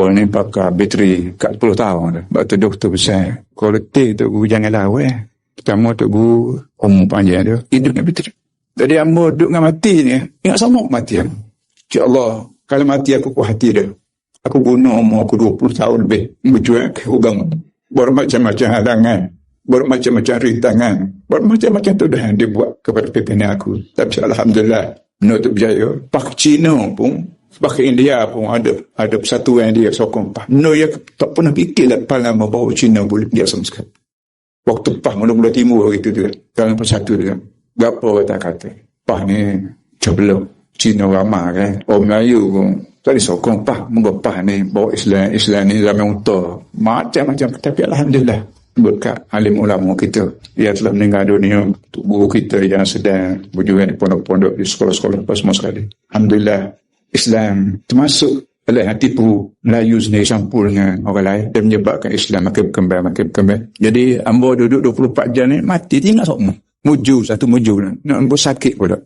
awal ni pakai bateri 40 tahun dah. Sebab tu doktor besar. Kualiti tu guru jangan lawa eh. Pertama tu guru umur panjang tu. Hidup dengan bateri. Jadi ambo duduk dengan mati ni. Ingat sama mati kan. Ya Allah. Kalau mati aku kuat hati dia. Aku guna umur aku 20 tahun lebih. Berjuang ke hubang. Buat macam-macam halangan. Buat macam-macam rintangan. Buat macam-macam tu dia buat kepada pimpinan aku. Tapi Alhamdulillah. Menutup berjaya. Pak Cina pun Bahkan India pun ada ada persatuan dia sokong PAH. No, ya tak pernah fikir lah Palama bahawa Cina boleh dia sama sekali. Waktu PAH mula-mula timur itu juga. Dalam persatu juga. Gapa kata-kata. PAH ni sebelum Cina ramah kan. Orang Melayu pun tak disokong PAH. Moga PAH ni bawa Islam, Islam ni zaman untuk. Macam-macam. Tapi Alhamdulillah. Berkat alim ulama kita yang telah meninggal dunia untuk guru kita yang sedang berjuang di pondok-pondok di sekolah-sekolah apa semua sekali. Alhamdulillah Islam termasuk oleh hati pu Melayu sendiri campur dengan orang lain dan menyebabkan Islam makin berkembang makin berkembang. Jadi ambo duduk 24 jam ni mati tinggal semua muju satu muju nak ambo sakit pula